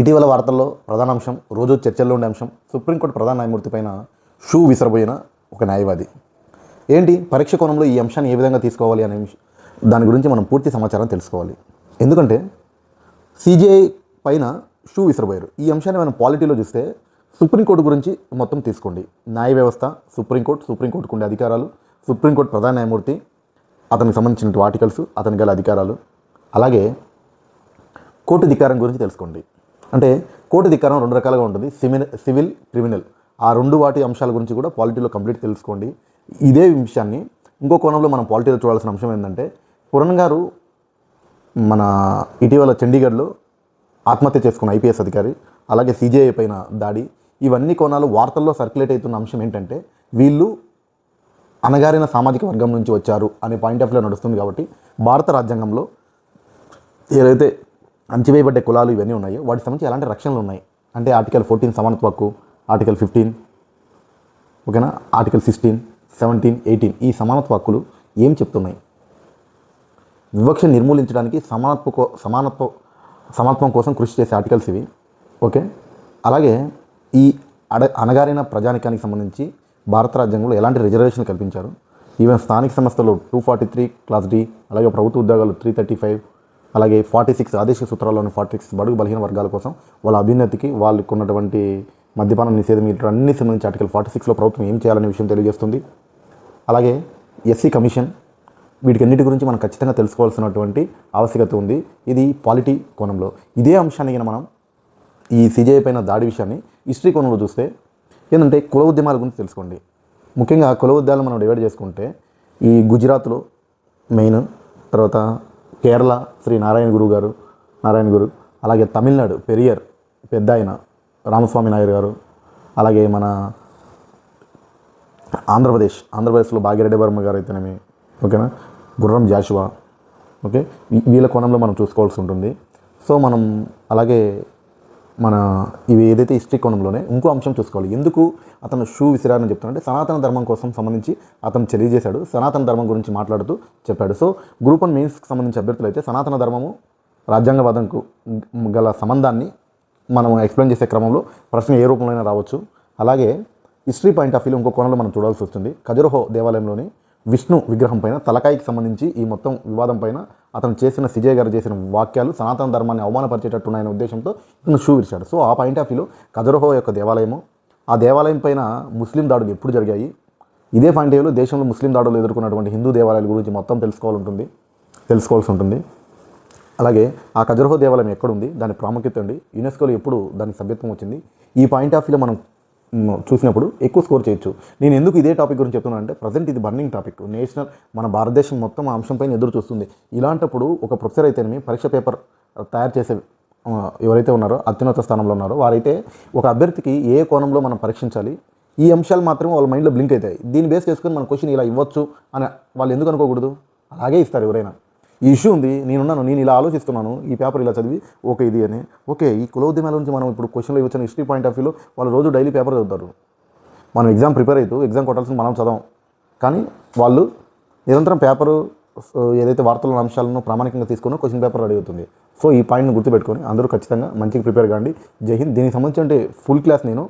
ఇటీవల వార్తల్లో ప్రధాన అంశం రోజు చర్చల్లో ఉండే అంశం సుప్రీంకోర్టు ప్రధాన న్యాయమూర్తి పైన షూ విసరబోయిన ఒక న్యాయవాది. ఏంటి? పరీక్ష కోణంలో ఈ అంశాన్ని ఏ విధంగా తీసుకోవాలి అనే దాని గురించి మనం పూర్తి సమాచారం తెలుసుకోవాలి. ఎందుకంటే సిజిఐ పైన షూ విసరబోయారు. ఈ అంశాన్ని మనం పాలిటీలో చూస్తే సుప్రీంకోర్టు గురించి మొత్తం తీసుకోండి. న్యాయ వ్యవస్థ సుప్రీంకోర్టు సుప్రీంకోర్టుకు ఉండే అధికారాలు సుప్రీంకోర్టు ప్రధాన న్యాయమూర్తి అతనికి సంబంధించిన ఆర్టికల్స్ అతనికి గల అధికారాలు అలాగే కోర్టు అధికారం గురించి తెలుసుకోండి. అంటే కోర్టు ధిక్కారం రెండు రకాలుగా ఉంటుంది. Civil civil criminal. ఆ రెండు వాటి అంశాల గురించి కూడా పాలిటీలో కంప్లీట్ తెలుసుకోండి. ఇదే విషయాన్ని ఇంకో కోణంలో మనం పాలిటీలో చూడాల్సిన అంశం ఏంటంటే పురణ్ గారు మన ఇటీవల చండీగఢ్లో ఆత్మహత్య చేసుకున్న ఐపీఎస్ అధికారి అలాగే సిజేఐ పైన దాడి ఇవన్నీ కోణాలు వార్తల్లో సర్క్యులేట్ అవుతున్న అంశం ఏంటంటే వీళ్ళు అణగారిన సామాజిక వర్గం నుంచి వచ్చారు అనే పాయింట్ ఆఫ్ వ్యూ నడుస్తుంది కాబట్టి భారత రాజ్యాంగంలో ఏదైతే అంచివేయబడ్డ కులాలు ఇవన్నీ ఉన్నాయి. వాటికి సంబంధించి ఎలాంటి రక్షణలు ఉన్నాయి? అంటే ఆర్టికల్ ఫోర్టీన్ సమానత్వ హక్కు ఆర్టికల్ ఫిఫ్టీన్ ఓకేనా? ఆర్టికల్ సిక్స్టీన్ సెవెంటీన్ ఎయిటీన్ ఈ సమానత్వ హక్కులు ఏం చెప్తున్నాయి? వివక్ష నిర్మూలించడానికి సమానత్వ సమానత్వ సమానత్వం కోసం కృషి చేసే ఆర్టికల్స్ ఇవి. ఓకే? అలాగే ఈ అడ అణగారిన ప్రజానికానికి సంబంధించి భారత రాజ్యాంగంలో ఎలాంటి రిజర్వేషన్ కల్పించారు? ఈవెన్ స్థానిక సంస్థలు two forty three class D అలాగే ప్రభుత్వ ఉద్యోగాలు త్రీ థర్టీ ఫైవ్ అలాగే ఫార్టీ సిక్స్ ఆదేశ సూత్రాల్లోని ఫార్టీ సిక్స్ బడుగు బలహీన వర్గాల కోసం వాళ్ళ అభ్యున్నతికి వాళ్ళకు ఉన్నటువంటి మద్యపాన నిషేధం ఇట్లా అన్ని సంబంధించి ఆర్టికల్ ఫార్టీ సిక్స్లో ప్రభుత్వం ఏం చేయాలనే విషయం తెలియజేస్తుంది. అలాగే ఎస్సీ కమిషన్ వీటికన్నిటి గురించి మనం ఖచ్చితంగా తెలుసుకోవాల్సినటువంటి ఆవశ్యకత ఉంది. ఇది పాలిటీ కోణంలో. ఇదే అంశాన్ని మనం ఈ సిజే పైన దాడి విషయాన్ని హిస్టరీ కోణంలో చూస్తే ఏంటంటే కుల ఉద్యమాల గురించి తెలుసుకోండి. ముఖ్యంగా కుల ఉద్యాలను మనం డివైడ్ చేసుకుంటే ఈ గుజరాత్లో మెయిన్ తర్వాత కేరళ శ్రీ నారాయణ గురువు గారు నారాయణ గురు అలాగే తమిళనాడు పెరియర్ పెద్ద ఆయన రామస్వామి నాయుడు గారు అలాగే మన ఆంధ్రప్రదేశ్ ఆంధ్రప్రదేశ్లో భాగ్యరెడ్డి వర్మ గారు అయితేనేమి ఓకేనా? గుర్రం జాషువా ఓకే? వీళ్ళ కోణంలో మనం చూసుకోవాల్సి ఉంటుంది. సో మనం అలాగే మన ఇవి ఏదైతే హిస్టరీ కోణంలోనే ఇంకో అంశం చూసుకోవాలి. ఎందుకు అతను షూ విసిరారని చెప్తానంటే సనాతన ధర్మం కోసం సంబంధించి అతను తెలియజేశాడు. సనాతన ధర్మం గురించి మాట్లాడుతూ చెప్పాడు. సో గ్రూప్ అండ్ మెయిన్స్కి సంబంధించి అభ్యర్థులు అయితే సనాతన ధర్మము రాజ్యాంగవాదంకు గల సంబంధాన్ని మనం ఎక్స్ప్లెయిన్ చేసే క్రమంలో ప్రశ్న ఏ రూపంలో రావచ్చు. అలాగే హిస్టరీ పాయింట్ ఆఫ్ వ్యూ ఇంకో కోణంలో మనం చూడాల్సి వస్తుంది. ఖజురహో దేవాలయంలోని విష్ణు విగ్రహం పైన తలకాయికి సంబంధించి ఈ మొత్తం వివాదం పైన అతను చేసిన సిజయ్ గారు చేసిన వాక్యాలు సనాతన ధర్మాన్ని అవమానపరిచేటట్టున్నాయనే ఉద్దేశంతో ఇతను షూ విరిచాడు. సో ఆ పాయింట్ ఆఫ్ వ్యూలో కజరహో యొక్క దేవాలయము ఆ దేవాలయం పైన ముస్లిం దాడులు ఎప్పుడు జరిగాయి? ఇదే పాయింట్ ఆఫ్ వ్యూలో దేశంలో ముస్లిం దాడులు ఎదుర్కొన్నటువంటి హిందూ దేవాలయాల గురించి మొత్తం తెలుసుకోవాలి ఉంటుంది తెలుసుకోవాల్సి ఉంటుంది అలాగే ఆ కజరహో దేవాలయం ఎక్కడుంది? దాని ప్రాముఖ్యత ఉంది యునెస్కోలో ఎప్పుడు దానికి సభ్యత్వం వచ్చింది? ఈ పాయింట్ ఆఫ్ వ్యూలో మనం చూసినప్పుడు ఎక్కువ స్కోర్ చేయొచ్చు. నేను ఎందుకు ఇదే టాపిక్ గురించి చెప్తున్నాను అంటే ప్రజెంట్ ఇది బర్నింగ్ టాపిక్. నేషనల్ మన భారతదేశం మొత్తం ఆ అంశంపైన ఎదురు చూస్తుంది. ఇలాంటప్పుడు ఒక ప్రొఫెసర్ అయితేనేమి పరీక్ష పేపర్ తయారు చేసే ఎవరైతే ఉన్నారో అత్యున్నత స్థానంలో ఉన్నారో వారైతే ఒక అభ్యర్థికి ఏ కోణంలో మనం పరీక్షించాలి ఈ అంశాలు మాత్రం వాళ్ళ మైండ్లో బ్లింక్ అవుతాయి. దీన్ని బేస్ చేసుకొని మన క్వశ్చన్ ఇలా ఇవ్వచ్చు అని వాళ్ళు ఎందుకు అనుకోకూడదు? అలాగే ఇస్తారు ఎవరైనా. ఈ ఇష్యూ ఉంది నేనున్నాను నేను ఇలా ఆలోచిస్తున్నాను ఈ పేపర్ ఇలా చదివి ఓకే ఇది అని. ఓకే ఈ కులోద్యమాల నుంచి మనం ఇప్పుడు క్వశ్చన్లో ఇవ్వచ్చిన హిస్టరీ పాయింట్ ఆఫ్ వ్యూలో వాళ్ళు రోజు డైలీ పేపర్ చదువుతారు. మనం ఎగ్జామ్ ప్రిపేర్ అవుతూ ఎగ్జామ్ కొట్టాల్సింది మనం చదవం. కానీ వాళ్ళు నిరంతరం పేపరు ఏదైతే వార్తల అంశాలను ప్రామాణికంగా తీసుకున్నా క్వశ్చన్ పేపర్ రెడీ అవుతుంది. సో ఈ పాయింట్ని గుర్తుపెట్టుకొని అందరూ ఖచ్చితంగా మంచిగా ప్రిపేర్ కాండి. జై హింద్. దీనికి సంబంధించి అంటే ఫుల్ క్లాస్ నేను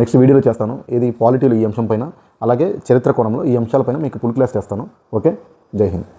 నెక్స్ట్ వీడియోలో చేస్తాను. ఇది పాలిటీలో ఈ అంశం పైన అలాగే చరిత్ర కోణంలో ఈ అంశాలపైన మీకు ఫుల్ క్లాస్ చేస్తాను. ఓకే? జై హింద్.